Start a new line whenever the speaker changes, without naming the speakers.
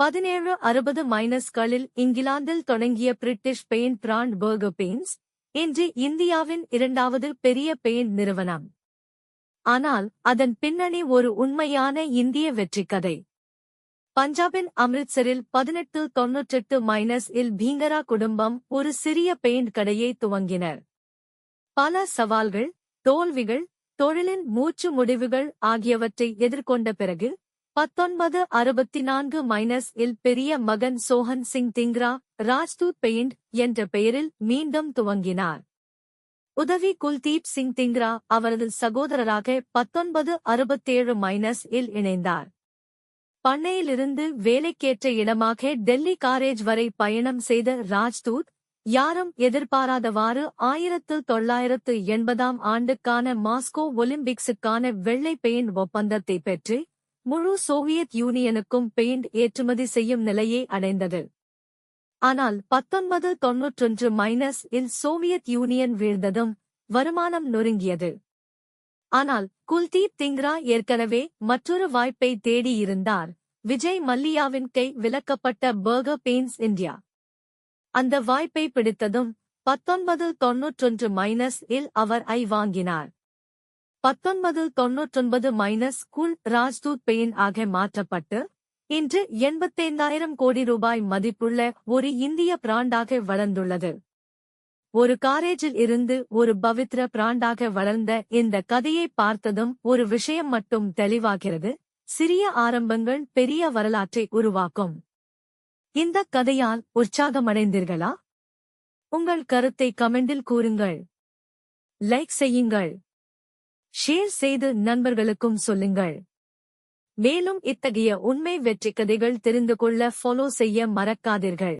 பதினேழு அறுபது மைனஸ்களில் இங்கிலாந்தில் தொடங்கிய British paint brand Berger paints இன்று இந்தியாவின் இரண்டாவது பெரிய பெயிண்ட் நிறுவனம். ஆனால் அதன் பின்னணி ஒரு உண்மையான இந்திய வெற்றிக் கதை பஞ்சாபின் அம்ரித்சரில் பதினெட்டு தொன்னூற்றெட்டு மைனஸ் இல் பீங்கரா குடும்பம் ஒரு சிறிய பெயிண்ட் கடையை துவங்கினர். பல சவால்கள் தோல்விகள் தொழிலின் மூச்சு முடிவுகள் ஆகியவற்றை எதிர்கொண்ட பிறகு பத்தொன்பது அறுபத்தி நான்கு மைனஸ் இல் பெரிய மகன் சோஹன் சிங் திங்ரா ராஜ்தூத் பெயிண்ட் என்ற பெயரில் மீண்டும் துவங்கினார். உதவி குல்தீப் சிங் திங்ரா அவரது சகோதரராக பத்தொன்பது அறுபத்தேழு மைனஸ் இல் இணைந்தார். பண்ணையிலிருந்து வேலைக்கேற்ற இடமாக டெல்லி காரேஜ் வரை பயணம் செய்த ராஜ்தூத் யாரும் எதிர்பாராதவாறு ஆயிரத்து தொள்ளாயிரத்து எண்பதாம் ஆண்டுக்கான மாஸ்கோ ஒலிம்பிக்ஸுக்கான வெள்ளை பெயிண்ட் ஒப்பந்தத்தை பெற்று முழு சோவியத் யூனியனுக்கும் பெயிண்ட் ஏற்றுமதி செய்யும் நிலையை அடைந்தது. ஆனால் பத்தொன்பது தொன்னூற்றொன்று மைனஸ் இல் சோவியத் யூனியன் வீழ்ந்ததும் வருமானம் நொறுங்கியது. ஆனால் குல்தீப் திங்ரா ஏற்கனவே மற்றொரு வாய்ப்பை தேடியிருந்தார் விஜய் மல்லியாவின் கை விலக்கப்பட்ட பர்கர் பெயின்ஸ் இந்தியா அந்த வாய்ப்பை பிடித்ததும் பத்தொன்பது தொன்னூற்றொன்று மைனஸ் இல் அவர் ஐ வாங்கினார். பத்தொன்பது தொன்னூற்றொன்பது மைனஸ் குல் ராஜ்தூத் பெயின் ஆக மாற்றப்பட்டு இன்று எண்பத்தைந்தாயிரம் கோடி ரூபாய் மதிப்புள்ள ஒரு இந்திய பிராண்டாக வளர்ந்துள்ளது. ஒரு காரேஜில் இருந்து ஒரு பவித்ர பிராண்டாக வளர்ந்த இந்த கதையை பார்த்ததும் ஒரு விஷயம் மட்டும் தெளிவாகிறது சிறிய ஆரம்பங்கள் பெரிய வரலாற்றை உருவாக்கும். இந்த கதையால் உற்சாகமடைந்தீர்களா? உங்கள் கருத்தை கமெண்டில் கூறுங்கள். லைக் செய்யுங்கள். ஷேர் செய்து நண்பர்களுக்கும் சொல்லுங்கள். மேலும் இத்தகைய உண்மை வெற்றி கதைகள் தெரிந்து கொள்ள ஃபாலோ செய்ய மறக்காதீர்கள்.